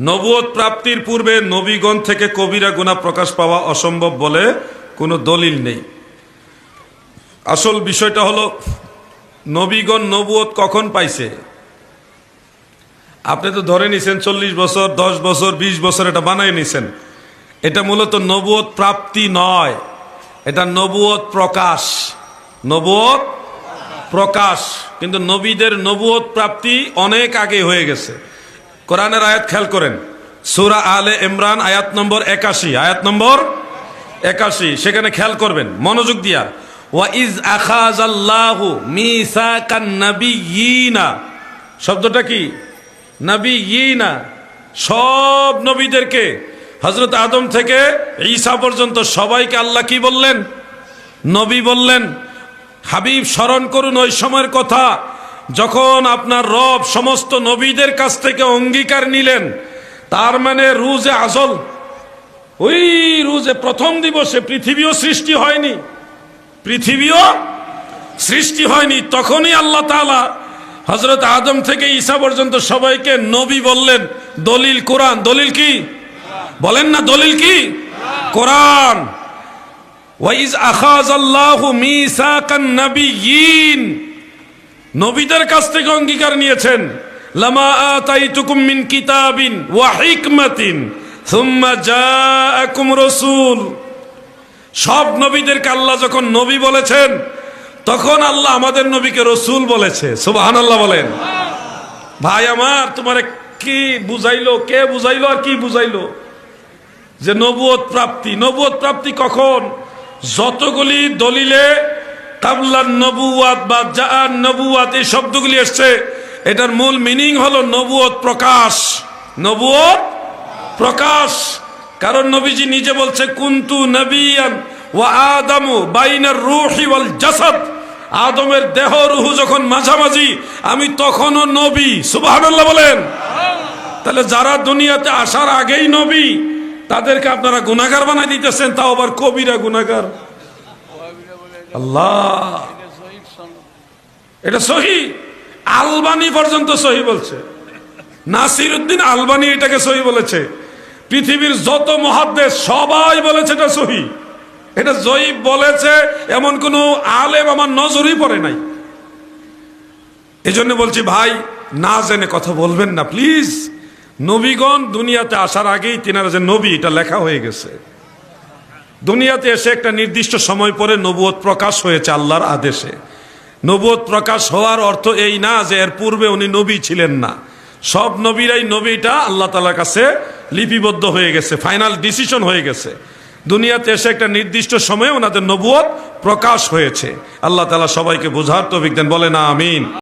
নবুয়ত প্রাপ্তির পূর্বে নবীগণ থেকে কবিরা গুণা প্রকাশ পাওয়া অসম্ভব বলে কোনো দলিল নেই। আসল বিষয়টা হলো, নবীগণ নবুয়ত কখন পাইছে? আপনি তো ধরে নিছেন চল্লিশ বছর, দশ বছর ২০ বছর এটা বানাই নিছেন। এটা মূলত নবুয়ত প্রাপ্তি নয়, এটা নবুয়ত প্রকাশ। নবুয়ত প্রকাশ। কিন্তু নবীদের নবুয়ত প্রাপ্তি অনেক আগে হয়ে গেছে। কোরআনের আয়াত খেয়াল করেন। সুরা আলে ইমরান, আয়াত নম্বর একাশি। আয়াত নম্বর একাশি। সেখানে খেয়াল করবেন, মনোযোগ দিয়া। ওয়া ইজ আখাজ আল্লাহু মিসাকান নাবিয়িনা। শব্দটা কি? নাবিয়িনা। সব নবীদেরকে। হজরত আদম থেকে ঈসা পর্যন্ত সবাইকে আল্লাহ কি বললেন? নবী বললেন, হাবিব, স্মরণ করুন ওই সময়ের কথা। যখন আপনার রব সমস্ত নবীদের কাছ থেকে অঙ্গীকার নিলেন, তার মানে রুজে আজল। ওই রুজে প্রথম দিবসে পৃথিবীও সৃষ্টি হয়নি, পৃথিবীও সৃষ্টি হয়নি। তখনই আল্লাহ তাআলা হজরত আদম থেকে ঈসা পর্যন্ত সবাইকে নবী বললেন, দলিল কোরআন। দলিল কি? বলেন না, দলিল কি? কোরআন। ওয়াইজ আখাজ আল্লাহু মিসাকান নাবিয়িন নবীদের কাছ থেকে অঙ্গীকার নিয়েছেন, লামা আতাইতুকুম মিন কিতাবিন ওয়া হিকমাতিন, সুম্মা জাআকুম রাসূল। সব নবীদেরকে আল্লাহ যখন নবী বলেছেন, তখন আল্লাহ আমাদের নবীকে রসুল বলেছে। সুবাহান আল্লাহ বলেন। ভাই আমার, তোমার কি বুঝাইলো, কে বুঝাইলো আর কি বুঝাইলো? যে নবুয়ত প্রাপ্তি। নবুয়ত প্রাপ্তি কখন? যতগুলি দলিলে কাবলার নবুয়াত বা জাআন নবুয়াত এই শব্দগুলি এসছে। এটার মূল মিনিং হলো নবুয়ত প্রকাশ। নবুয়ত প্রকাশ। কারণ নবীজি নিজে বলছে, কুন্তু জাসাদ। আদমের দেহ রুহু যখন মাঝামাঝি, আমি তখনও নবী। সুবহানাল্লাহ বলেন। তাহলে যারা দুনিয়াতে আসার আগেই নবী, তাদেরকে আপনারা গুনাগার বানাই দিতেছেন, তাও আবার কবিরা গুনাগার আল্লাহ। এটা সহি। আলবানি পর্যন্ত সহি বলছে। নাসির উদ্দিন আলবানি এটাকে সহি বলেছে। পৃথিবীর যত মহাদেশ সবাই বলেছে এটা সহি। এটা জয়ীব বলেছে, এমন কোন আলেম আমার নজরই পড়ে নাই। এই জন্য বলছি, ভাই, না জেনে কথা বলবেন না, প্লিজ। নবীগণ দুনিয়াতে আসার আগেই তিনারা যে নবী, এটা লেখা হয়ে গেছে। দুনিয়াতে এসে একটা নির্দিষ্ট সময় পরে নবুয়ত প্রকাশ হয়েছে আল্লাহর আদেশে। নবুয়ত প্রকাশ হওয়ার অর্থ এই না যে এর পূর্বে উনি নবী ছিলেন না। সব নবীরাই নবীটা আল্লাহ তালার কাছে লিপিবদ্ধ হয়ে গেছে, ফাইনাল ডিসিশন হয়ে গেছে। দুনিয়াতে এসে একটা নির্দিষ্ট সময়ে ওনাদের নবুয়ত প্রকাশ হয়েছে। আল্লাহ তালা সবাইকে বোঝার তো বিজ্ঞান বলে না আমিন।